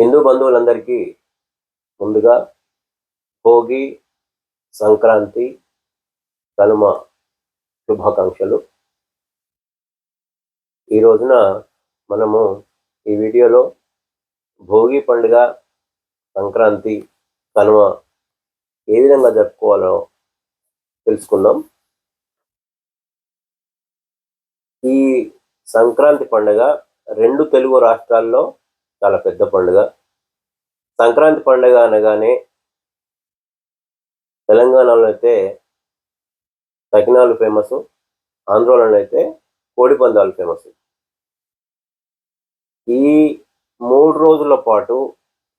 హిందూ బంధువులందరికీ ముందుగా భోగి సంక్రాంతి కనుమ శుభాకాంక్షలు. ఈ రోజున మనము ఈ వీడియోలో భోగి పండుగ సంక్రాంతి కనుమ ఏ విధంగా జరుపుకోవాలో తెలుసుకుందాం. ఈ సంక్రాంతి పండుగ రెండు తెలుగు రాష్ట్రాల్లో చాలా పెద్ద పండుగ. సంక్రాంతి పండుగ అనగానే తెలంగాణలో అయితే సకినాలు ఫేమస్ ఆంధ్రలో అయితే కోడి పందాలు ఫేమస్. ఈ మూడు రోజుల పాటు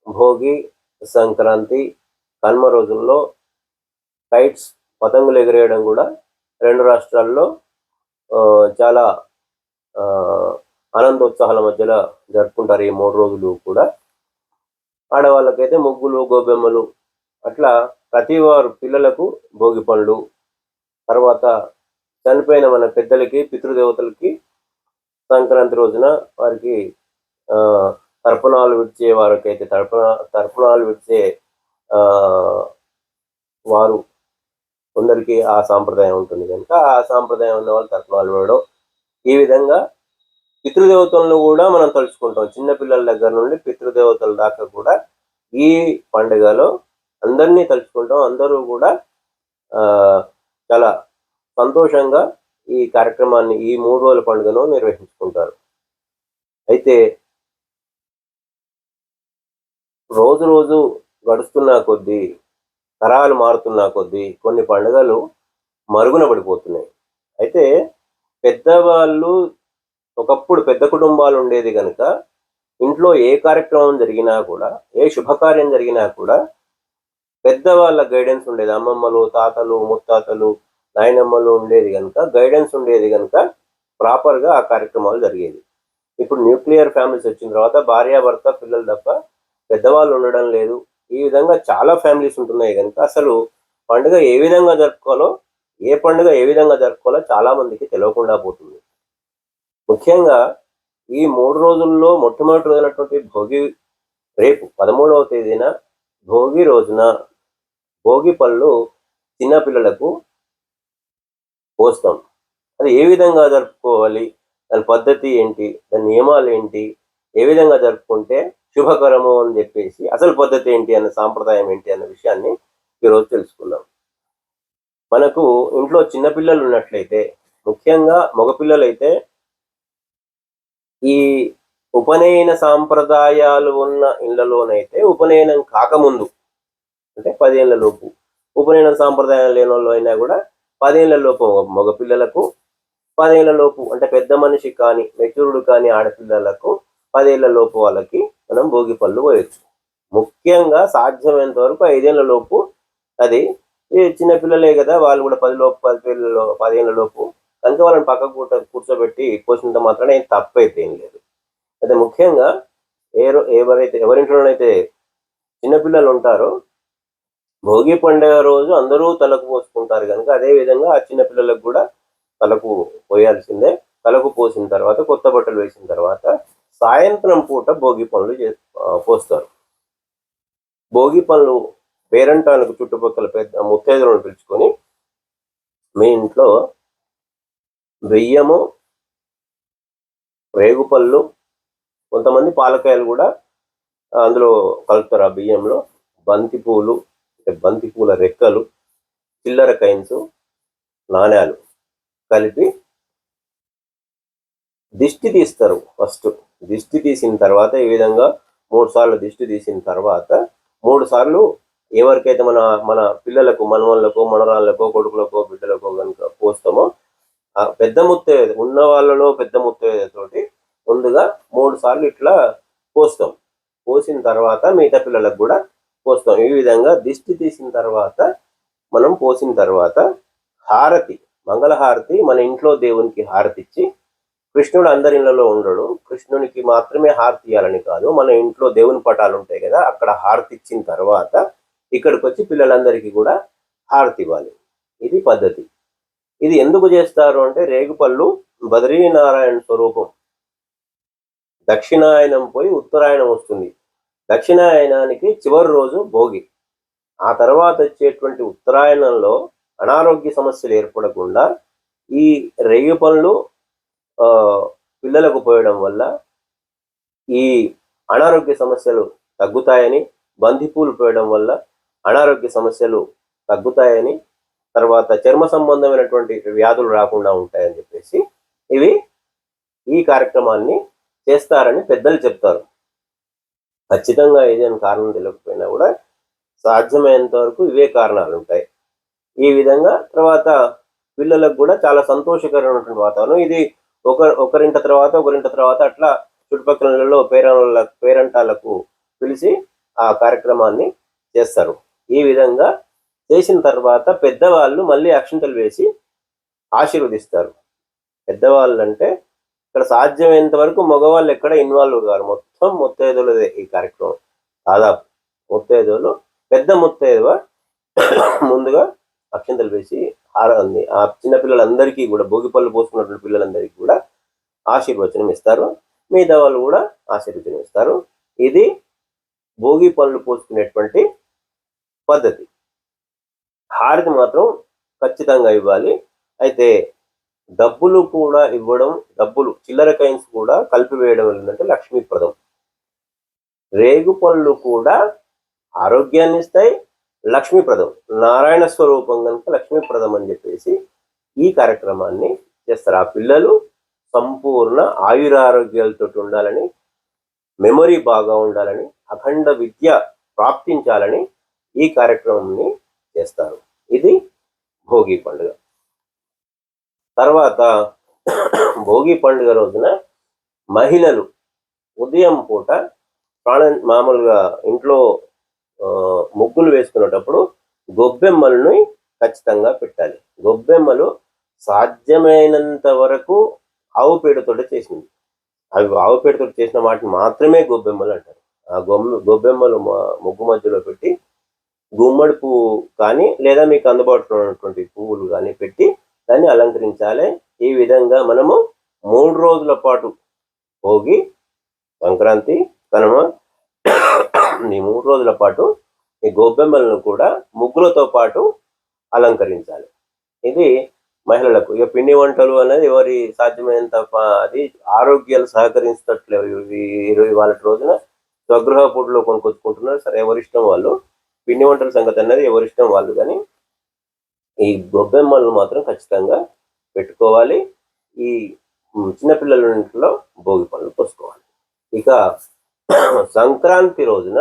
భోగి సంక్రాంతి కనుమ రోజుల్లో కైట్స్ పతంగులు ఎగిరేయడం కూడా రెండు రాష్ట్రాల్లో చాలా ఆనందోత్సాహాల మధ్యలో జరుపుకుంటారు ఈ మూడు రోజులు కూడా. ఆడవాళ్ళకైతే ముగ్గులు గోబెమ్మలు అట్లా ప్రతి వారు పిల్లలకు భోగి పండ్లు. తర్వాత చనిపోయిన మన పెద్దలకి పితృదేవతలకి సంక్రాంతి రోజున వారికి తర్పణాలు విడిచే వారికైతే తర్పణ తర్పణాలు విడిచే వారు కొందరికి ఆ సాంప్రదాయం ఉంటుంది కనుక ఆ సాంప్రదాయం ఉన్న వాళ్ళు తర్పణాలు వేయడం ఈ విధంగా పితృదేవతలను కూడా మనం తలుచుకుంటాం. చిన్నపిల్లల దగ్గర నుండి పితృదేవతల దాకా కూడా ఈ పండుగలో అందరినీ తలుచుకుంటాం. అందరూ కూడా చాలా సంతోషంగా ఈ కార్యక్రమాన్ని ఈ మూడు రోజుల పండుగను నిర్వహించుకుంటారు. అయితే రోజు రోజు గడుస్తున్న కొద్దీ తరాలు మారుతున్న కొద్దీ కొన్ని పండుగలు మరుగున పడిపోతున్నాయి. అయితే పెద్దవాళ్ళు ఒకప్పుడు పెద్ద కుటుంబాలు ఉండేది కనుక ఇంట్లో ఏ కార్యక్రమం జరిగినా కూడా ఏ శుభకార్యం జరిగినా కూడా పెద్దవాళ్ళ గైడెన్స్ ఉండేది. అమ్మమ్మలు తాతలు ముత్తాతలు నాయనమ్మలు ఉండేది కనుక గైడెన్స్ ఉండేది కనుక ప్రాపర్గా ఆ కార్యక్రమాలు జరిగేది. ఇప్పుడు న్యూక్లియర్ ఫ్యామిలీస్ వచ్చిన తర్వాత భార్యాభర్త పిల్లలు తప్ప పెద్దవాళ్ళు ఉండడం లేదు. ఈ విధంగా చాలా ఫ్యామిలీస్ ఉంటున్నాయి కనుక అసలు పండుగ ఏ విధంగా జరుపుకోవాలో ఏ పండుగ ఏ విధంగా జరుపుకోవాలో చాలా మందికి తెలియకుండా పోతుంది. ముఖ్యంగా ఈ మూడు రోజుల్లో మొట్టమొదటి రోజునటువంటి భోగి రేపు పదమూడవ తేదీన భోగి రోజున భోగి పళ్ళు చిన్నపిల్లలకు పోస్తాం. అది ఏ విధంగా జరుపుకోవాలి? దాని పద్ధతి ఏంటి? దాని నియమాలు ఏంటి? ఏ విధంగా జరుపుకుంటే శుభకరము అని చెప్పేసి అసలు పద్ధతి ఏంటి అన్న సాంప్రదాయం ఏంటి అన్న విషయాన్ని ఈరోజు తెలుసుకుందాం. మనకు ఇంట్లో చిన్నపిల్లలు ఉన్నట్లయితే ముఖ్యంగా మగపిల్లలు అయితే ఈ ఉపనయన సాంప్రదాయాలు ఉన్న ఇళ్ళలోనైతే ఉపనయనం కాకముందు అంటే పదేళ్ళ లోపు. ఉపనయన సాంప్రదాయాలు లేని వాళ్ళు అయినా కూడా పదేళ్ళ లోపు మగపిల్లలకు పదేళ్ళ లోపు అంటే పెద్ద మనిషి కానీ మెచ్యూర్డ్ కానీ ఆడపిల్లలకు పదేళ్ళ లోపు వాళ్ళకి మనం భోగి పళ్ళు పోయొచ్చు. ముఖ్యంగా సాధ్యమైనంత వరకు ఐదేళ్ళ లోపు అది చిన్నపిల్లలే కదా వాళ్ళు కూడా పది లోపు పది పిల్లలు పదిహేనుల లోపు కనుక వాళ్ళని పక్కకు కూట కూర్చోబెట్టి పోసినంత మాత్రాన ఏం తప్పైతే ఏం లేదు. అయితే ముఖ్యంగా ఏ ఎవరైతే ఎవరింట్లోనైతే చిన్నపిల్లలు ఉంటారో భోగి పండుగ రోజు అందరూ తలకు పోసుకుంటారు కనుక అదే విధంగా ఆ చిన్నపిల్లలకు కూడా తలకు పోయాల్సిందే. తలకు పోసిన తర్వాత కొత్త బట్టలు వేసిన తర్వాత సాయంత్రం పూట భోగి పనులు చే పోస్తారు. భోగి పనులు పేరంటానికి చుట్టుపక్కల పెద్ద ముత్తైదులను పిలుచుకొని మీ ఇంట్లో బియ్యము రేగుపళ్ళు కొంతమంది పాలకాయలు కూడా అందులో కలుపుతారు ఆ బియ్యంలో. బంతి పూలు అంటే బంతి పూల రెక్కలు చిల్లర కైన్స్ నాణ్యాలు కలిపి దిష్టి తీస్తారు ఫస్ట్. దిష్టి తీసిన తర్వాత ఈ విధంగా మూడు సార్లు దిష్టి తీసిన తర్వాత మూడు సార్లు ఎవరికైతే మన మన పిల్లలకు మనవాళ్ళకో మనరాళ్ళకో కొడుకులకో బిడ్డలకో కనుక పోస్తామో పెద్ద ముత్తైదు ఉన్న వాళ్ళలో పెద్ద ముత్తైదుతోటి ముందుగా మూడు సార్లు ఇట్లా పోస్తాం. పోసిన తర్వాత మిగతా పిల్లలకు కూడా పోస్తాం. ఈ విధంగా దిష్టి తీసిన తర్వాత మనం పోసిన తర్వాత హారతి మంగళహారతి మన ఇంట్లో దేవునికి హారతి ఇచ్చి కృష్ణుడు అందరి ఇళ్ళలో ఉండడు. కృష్ణునికి మాత్రమే హారతి ఇవ్వాలని కాదు. మన ఇంట్లో దేవుని పటాలు ఉంటాయి కదా అక్కడ హారతి ఇచ్చిన తర్వాత ఇక్కడికి వచ్చి పిల్లలందరికీ కూడా హారతి ఇవ్వాలి. ఇది పద్ధతి. ఇది ఎందుకు చేస్తారు అంటే రేగుపళ్ళు బద్రీనారాయణ స్వరూపం. దక్షిణాయనం పోయి ఉత్తరాయణం వస్తుంది. దక్షిణాయనానికి చివరి రోజు భోగి. ఆ తర్వాత వచ్చేటువంటి ఉత్తరాయణంలో అనారోగ్య సమస్యలు ఏర్పడకుండా ఈ రేగి పనులు ఆ, పిల్లలకు పోయడం వల్ల ఈ అనారోగ్య సమస్యలు తగ్గుతాయని బంతిపూలు పోయడం వల్ల అనారోగ్య సమస్యలు తగ్గుతాయని తర్వాత చర్మ సంబంధమైనటువంటి వ్యాధులు రాకుండా ఉంటాయని చెప్పేసి ఇవి ఈ కార్యక్రమాన్ని చేస్తారని పెద్దలు చెప్తారు. ఖచ్చితంగా ఏదైనా కారణం తెలియకపోయినా కూడా సాధ్యమైనంత వరకు ఇవే కారణాలు ఉంటాయి. ఈ విధంగా తర్వాత పిల్లలకు కూడా చాలా సంతోషకరమైనటువంటి వాతావరణం. ఇది ఒక ఒకరింట తర్వాత ఒకరింట తర్వాత అట్లా చుట్టుపక్కలలో పేరెంట్ల పేరెంటాలకు పిలిచి ఆ కార్యక్రమాన్ని చేస్తారు. ఈ విధంగా చేసిన తర్వాత పెద్దవాళ్ళు మళ్ళీ అక్షంతలు వేసి ఆశీర్వదిస్తారు. పెద్దవాళ్ళు అంటే ఇక్కడ సాధ్యమైనంత వరకు మగవాళ్ళు ఎక్కడ ఇన్వాల్వ్ కారు. మొత్తం ముత్తైదులదే ఈ కార్యక్రమం. దాదాపు ముత్తైదులు పెద్ద ముత్తైదువ ముందుగా అక్షంతలు వేసి హారంది ఆ చిన్న పిల్లలందరికీ కూడా భోగి పళ్ళు పోసుకున్నటువంటి పిల్లలందరికీ కూడా ఆశీర్వచనం ఇస్తారు. మిగతా వాళ్ళు కూడా ఆశీర్వచనం ఇస్తారు. ఇది భోగి పళ్ళు పోసుకునేటువంటి పద్ధతి. హారతి మాత్రం ఖచ్చితంగా ఇవ్వాలి. అయితే డబ్బులు కూడా ఇవ్వడం డబ్బులు చిల్లర కైన్స్ కూడా కలిపివేయడం ఏంటంటే లక్ష్మీప్రదం రేగు పళ్ళు కూడా ఆరోగ్యాన్ని ఇస్తాయి లక్ష్మీప్రదం నారాయణ స్వరూపం కనుక లక్ష్మీప్రదం అని చెప్పేసి ఈ కార్యక్రమాన్ని చేస్తారు. ఆ పిల్లలు సంపూర్ణ ఆయురారోగ్యాలతో ఉండాలని మెమొరీ బాగా ఉండాలని అఖండ విద్య ప్రాప్తించాలని ఈ కార్యక్రమాన్ని చేస్తారు. ఇది భోగి పండుగ. తర్వాత భోగి పండుగ రోజున మహిళలు ఉదయం పూట ప్రాణ మామూలుగా ఇంట్లో ముగ్గులు వేసుకునేటప్పుడు గొబ్బెమ్మలను ఖచ్చితంగా పెట్టాలి. గొబ్బెమ్మలు సాధ్యమైనంత వరకు ఆవు పేడతో చేసింది. అవి ఆవు పేడతో చేసిన వాటిని మాత్రమే గొబ్బెమ్మలు అంటారు. ఆ గొమ్మ గొబ్బెమ్మలు ముగ్గు మధ్యలో పెట్టి గుమ్మడి పువ్వు కానీ లేదా మీకు అందుబాటులో ఉన్నటువంటి పువ్వులు కానీ పెట్టి దాన్ని అలంకరించాలి. ఈ విధంగా మనము మూడు రోజుల పాటు భోగి సంక్రాంతి కనుమ ఈ మూడు రోజుల పాటు ఈ గొబ్బెమ్మలను కూడా ముగ్గులతో పాటు అలంకరించాలి. ఇది మహిళలకు ఇక పిండి వంటలు అనేది ఎవరి సాధ్యమైనంత అది ఆరోగ్యాలు సహకరించట్లేవు ఈ- ఇరవై వాళ్ళ రోజున స్వగృహ పూటలో కొనుక్కొచ్చుకుంటున్నారు. సరే ఎవరిష్టం వాళ్ళు పిండి వంటల సంగతి అనేది ఎవరిష్టం వాళ్ళు కానీ ఈ గొబ్బెమ్మలను మాత్రం ఖచ్చితంగా పెట్టుకోవాలి. ఈ చిన్నపిల్లల ఇంట్లో భోగి పనులు పోసుకోవాలి ఇక సంక్రాంతి రోజున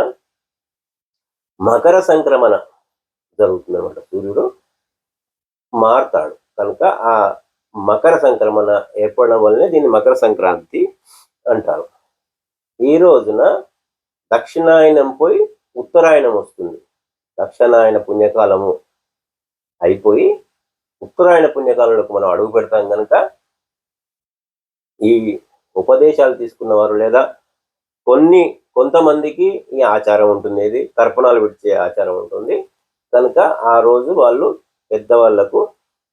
మకర సంక్రమణ జరుగుతుందన్నమాట. సూర్యుడు మారుతాడు. కనుక ఆ మకర సంక్రమణ ఏర్పడడం వల్లనే దీన్ని మకర సంక్రాంతి అంటారు. ఈ రోజున దక్షిణాయనం పోయి ఉత్తరాయణం వస్తుంది. దక్షిణాయన పుణ్యకాలము అయిపోయి ఉత్తరాయణ పుణ్యకాలంలోకి మనం అడుగు పెడతాం కనుక ఈ ఉపదేశాలు తీసుకున్న వారు లేదా కొన్ని కొంతమందికి ఈ ఆచారం ఉంటుంది. ఇది తర్పణాలు విడిచే ఆచారం ఉంటుంది. కనుక ఆ రోజు వాళ్ళు పెద్దవాళ్ళకు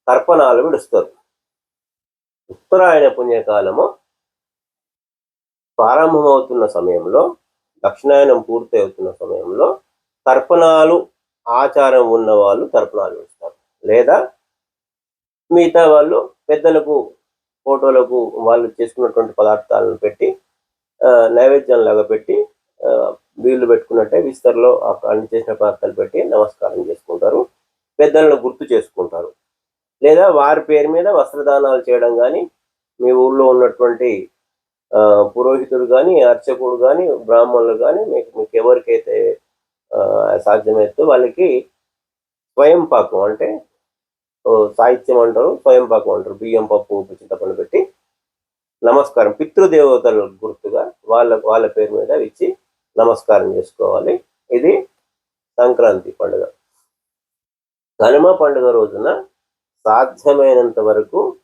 తర్పణాలు విడుస్తారు. ఉత్తరాయణ పుణ్యకాలము ప్రారంభమవుతున్న సమయంలో దక్షిణాయనం పూర్తి అవుతున్న సమయంలో తర్పణాలు ఆచారం ఉన్న వాళ్ళు తర్పణాలు ఇస్తారు లేదా మిగతా వాళ్ళు పెద్దలకు ఫోటోలకు వాళ్ళు చేసుకున్నటువంటి పదార్థాలను పెట్టి నైవేద్యం లాగా పెట్టి వీళ్ళు పెట్టుకున్నట్టే విస్తరలో అన్ని చేసిన పదార్థాలు పెట్టి నమస్కారం చేసుకుంటారు. పెద్దలను గుర్తు చేసుకుంటారు. లేదా వారి పేరు మీద వస్త్రదానాలు చేయడం కానీ మీ ఊళ్ళో ఉన్నటువంటి పురోహితుడు కానీ అర్చకుడు కానీ బ్రాహ్మణులు కానీ మీకు మీకు ఎవరికైతే సాధ్యమైతే వాళ్ళకి స్వయం పాకం అంటే సాహిత్యం అంటారు స్వయం పాకం అంటారు. బియ్యం పప్పు ఉప్పు చింతపండు పెట్టి నమస్కారం. పితృదేవతల గుర్తుగా వాళ్ళ వాళ్ళ పేరు మీద ఇచ్చి నమస్కారం చేసుకోవాలి. ఇది సంక్రాంతి పండుగ. కనుమ పండుగ రోజున సాధ్యమైనంత వరకు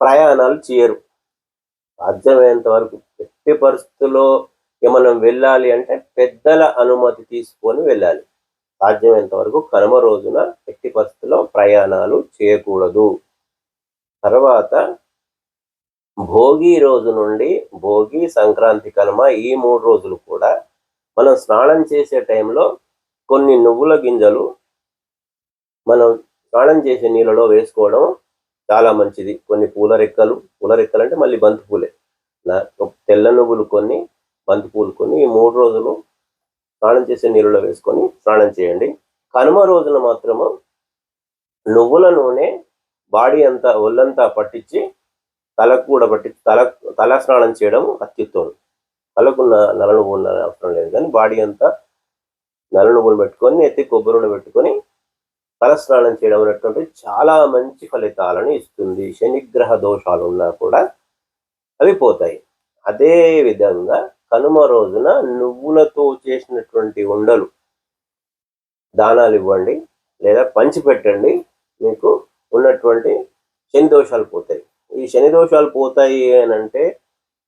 ప్రయాణాలు చేయరు. సాధ్యమైనంత వరకు ఎట్టి పరిస్థితుల్లో ఇక మనం వెళ్ళాలి అంటే పెద్దల అనుమతి తీసుకొని వెళ్ళాలి. సాధ్యమైనంత వరకు కనుమ రోజున ఎట్టి పరిస్థితుల్లో ప్రయాణాలు చేయకూడదు. తర్వాత భోగి రోజు నుండి భోగి సంక్రాంతి కనుమ ఈ మూడు రోజులు కూడా మనం స్నానం చేసే టైంలో కొన్ని నువ్వుల గింజలు మనం స్నానం చేసే నీళ్ళలో వేసుకోవడం చాలా మంచిది. కొన్ని పూల రెక్కలు పూల రెక్కలు అంటే మళ్ళీ బంతి పూలే. తెల్ల నువ్వులు కొన్ని బంతి పూలు ఈ మూడు రోజులు స్నానం చేసే నీళ్ళలో వేసుకొని స్నానం చేయండి. కనుమ రోజున మాత్రము నువ్వుల నూనె బాడీ అంతా ఒళ్ళంతా పట్టించి తలకు కూడా పట్టి తల తల స్నానం చేయడం అత్యుత్తమం. తలకున్న నల నువ్వులు అవసరం లేదు కానీ బాడీ అంతా నల నువ్వులు పెట్టుకొని ఎత్తి కొబ్బరి పెట్టుకొని తల స్నానం చేయడం అనేటువంటి చాలా మంచి ఫలితాలను ఇస్తుంది. శనిగ్రహ దోషాలు ఉన్నా కూడా అవి పోతాయి. అదే విధంగా కనుమ రోజున నువ్వులతో చేసినటువంటి ఉండలు. దానాలు ఇవ్వండి లేదా పంచి పెట్టండి మీకు ఉన్నటువంటి శని దోషాలు పోతాయి. ఈ శని దోషాలు పోతాయి అని అంటే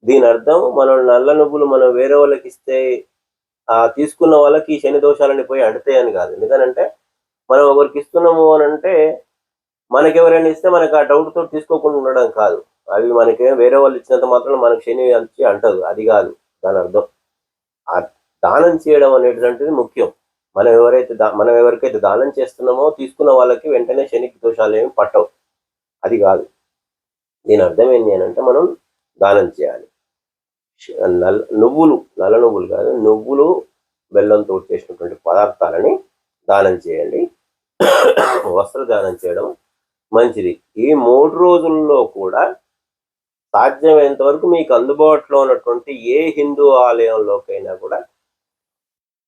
దీని అర్థం మనం నల్ల నువ్వులు మనం వేరే వాళ్ళకి ఇస్తే ఆ తీసుకున్న వాళ్ళకి ఈ శని దోషాలని పోయి అంటుతాయని కాదు. ఎందుకనంటే మనం ఒకరికి ఇస్తున్నాము అని అంటే మనకి ఎవరైనా ఇస్తే మనకి ఆ డౌట్తో తీసుకోకుండా ఉండడం కాదు. అవి మనకి వేరే వాళ్ళు ఇచ్చినంత మాత్రం మనకి శని వచ్చి అంటదు. అది కాదు. దాని అర్థం. ఆ దానం చేయడం అనేటువంటిది ముఖ్యం. మనం ఎవరైతే దా- మనం ఎవరికైతే దానం చేస్తున్నామో తీసుకున్న వాళ్ళకి వెంటనే శనికి దోషాలు ఏమి పట్టవు. అది కాదు. దీని అర్థం ఏంటి అని అంటే మనం దానం చేయాలి. నల్ నల్ల నువ్వులు నల్ల నువ్వులు కాదు నువ్వులు బెల్లంతో చేసినటువంటి పదార్థాలని దానం చేయండి. వస్త్ర దానం చేయడం మంచిది. ఈ మూడు రోజుల్లో కూడా సాధ్యమైనంత వరకు మీకు అందుబాటులో ఉన్నటువంటి ఏ హిందూ ఆలయంలోకైనా కూడా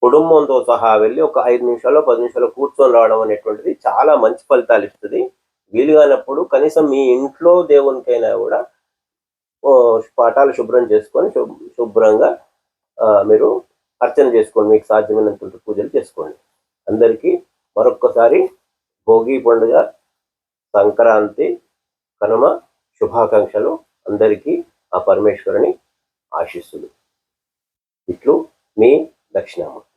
కుటుంబంతో సహా వెళ్ళి ఒక ఐదు నిమిషాలు పది నిమిషాలు కూర్చొని రావడం అనేటువంటిది చాలా మంచి ఫలితాలు ఇస్తుంది. వీలు కానప్పుడు కనీసం మీ ఇంట్లో దేవునికైనా కూడా పాఠాలు పటాలు శుభ్రం చేసుకొని శుభ్రంగా మీరు అర్చన చేసుకోండి. మీకు సాధ్యమైనంత పూజలు చేసుకోండి. అందరికీ మరొక్కసారి భోగి పండుగ సంక్రాంతి కనుమ శుభాకాంక్షలు. అందరికీ ఆ పరమేశ్వరుని ఆశీస్సులు. ఇట్లు మీ దక్షిణామూర్తి.